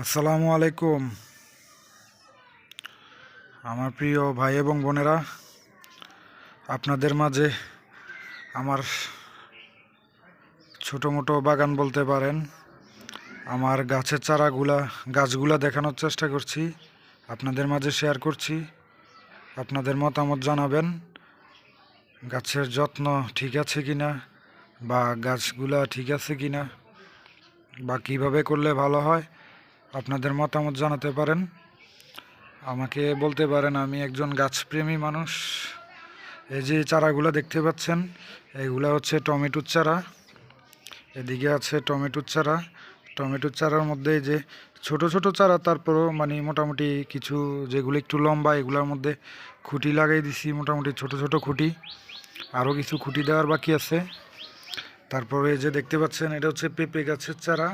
আসসালামু আলাইকুম। আমার প্রিয় ভাই এবং বোনেরা, আপনাদের মাঝে আমার ছোটো মোটো বাগান বলতে পারেন, আমার গাছের চারাগুলা, গাছগুলা দেখানোর চেষ্টা করছি, আপনাদের মাঝে শেয়ার করছি, আপনাদের মতামত জানাবেন, গাছের যত্ন ঠিক আছে কি না বা গাছগুলা ঠিক আছে কি না বা কীভাবে করলে ভালো হয় আপনাদের মতামত জানাতে পারেন। আমাকে বলতে পারেন, আমি একজন গাছপ্রেমী মানুষ। এই যে চারাগুলো দেখতে পাচ্ছেন, এগুলা হচ্ছে টমেটোর চারা। এদিকে আছে টমেটোর চারা। টমেটোর চারার মধ্যে যে ছোট ছোট চারা, তারপরও মানে মোটামুটি কিছু যেগুলো একটু লম্বা, এগুলোর মধ্যে খুঁটি লাগাই দিছি, মোটামুটি ছোট ছোট খুঁটি। আরও কিছু খুঁটি দেওয়ার বাকি আছে। তারপরে যে দেখতে পাচ্ছেন, এটা হচ্ছে পেঁপে গাছের চারা।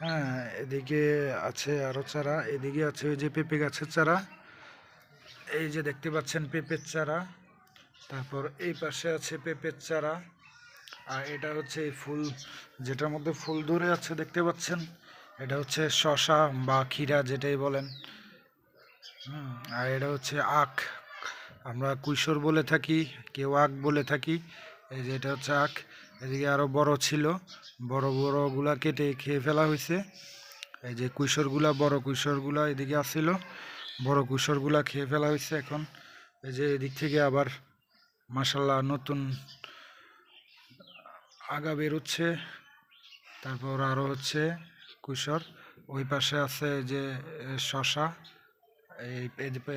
হ্যাঁ এদিকে আছে আরও চারা, এদিকে আছে ওই যে পেঁপে গাছের চারা। এই যে দেখতে পাচ্ছেন পেঁপের চারা। তারপর এই পাশে আছে পেঁপের চারা। আর এটা হচ্ছে এই ফুল, যেটার মধ্যে ফুল ধরে আছে দেখতে পাচ্ছেন। এটা হচ্ছে শশা বা ক্ষীরা যেটাই বলেন। আর এটা হচ্ছে আখ। আমরা কুইশোর বলে থাকি, কেউ আখ বলে থাকি। এই যে এটা হচ্ছে আখ। এদিকে আরও বড় ছিল। বড় বড়গুলা কেটে খেয়ে ফেলা হয়েছে এই যে কুইশোরগুলা বড় কুইশোরগুলা এদিকে আসছিল বড় কুইশোরগুলা খেয়ে ফেলা হয়েছে এখন। এই যে এদিক থেকে আবার মাসাল্লাহ নতুন আগা বেরোচ্ছে তারপর আরও হচ্ছে কুইশোর। ওই পাশে আছে যে শশা।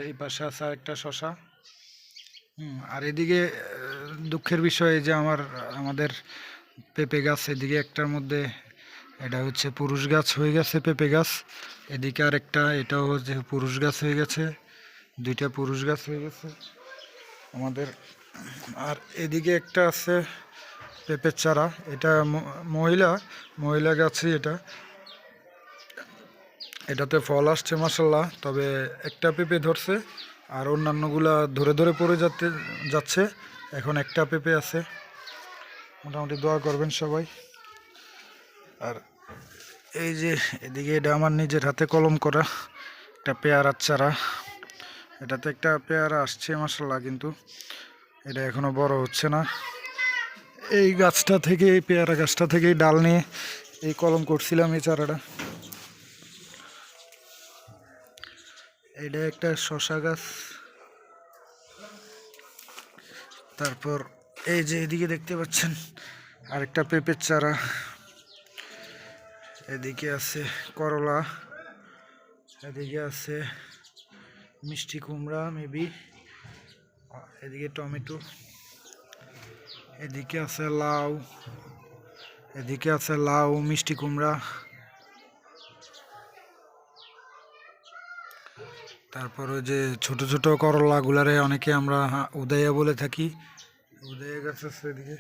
এই পাশে আছে আরেকটা শশা। আর এদিকে দুঃখের বিষয় যে আমার আমাদের পেঁপে গাছ এদিকে একটার মধ্যে, এটা হচ্ছে পুরুষ গাছ হয়ে গেছে পেঁপে গাছ। এদিকে আর একটা এটাও হচ্ছে পুরুষ গাছ হয়ে গেছে, দুইটা পুরুষ গাছ হয়ে গেছে। আমাদের, আর এদিকে একটা আছে পেঁপের চারা, এটা মহিলা মহিলা গাছই এটা। এটাতে ফল আসছে মাসাল্লাহ তবে একটা পেঁপে ধরছে, আর অন্যান্যগুলা ধরে ধরে পড়ে যাতে যাচ্ছে, এখন একটা পেঁপে আছে। মোটামুটি দোয়া করবেন সবাই। আর এই যে এদিকে এটা আমার নিজের হাতে কলম করা, একটা পেয়ারার চারা। এটাতে একটা পেয়ারা আসছে মাসাল্লাহ কিন্তু এটা এখনও বড় হচ্ছে না। এই গাছটা থেকে, এই পেয়ারা গাছটা থেকে ডাল নিয়ে এই কলম করছিলাম এই চারাটা। এটা একটা শশা গাছ। তারপর এই যে এদিকে দেখতে পাচ্ছেন, আরেকটা পেঁপের চারা। এদিকে আছে করলা, এদিকে আছে মিষ্টি কুমড়া মেবি এদিকে টমেটো, এদিকে আছে লাউ, এদিকে আছে লাউ, মিষ্টি কুমড়া। তারপর ওই যে ছোট ছোট করলাগুলারে অনেকে আমরা উদয়া বলে থাকি। উদয়া গাছ আছে এদিকে।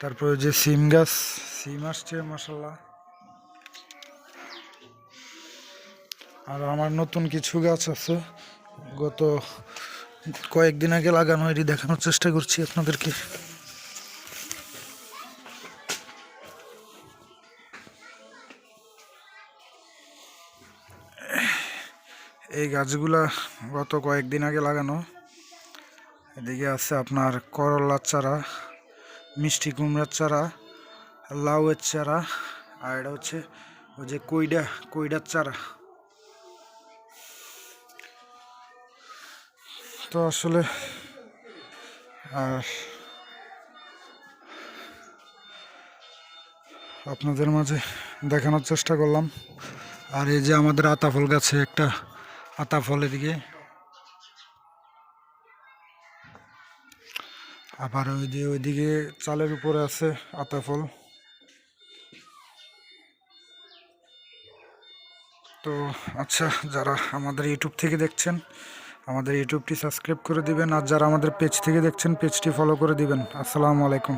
তারপর যে সিম গাছ, সিম আসছে মশাল্লা আর আমার নতুন কিছু গাছ আছে। গত কয়েকদিন আগে লাগানো, এটি দেখানোর চেষ্টা করছি আপনাদেরকে। এই গাছগুলা গত কয়েকদিন আগে লাগানো। এদিকে আছে আপনার করলার চারা, মিষ্টি কুমড়ার চারা, লাউয়ের চারা, আর এটা হচ্ছে ওই যে কইডা, কইডার চারা। তো আসলে, আর আপনাদের মাঝে দেখানোর চেষ্টা করলাম। আর এই যে আমাদের আতাফল গাছে একটা আতাফল এদিকে আবার ওই যে ওইদিকে চালের উপরে আছে আতাফল তো আচ্ছা যারা আমাদের ইউটিউব থেকে দেখছেন, আমাদের ইউটিউবটি সাবস্ক্রাইব করে দিবেন, আর যারা আমাদের পেজ থেকে দেখছেন পেজটি ফলো করে দিবেন। আসসালামু আলাইকুম।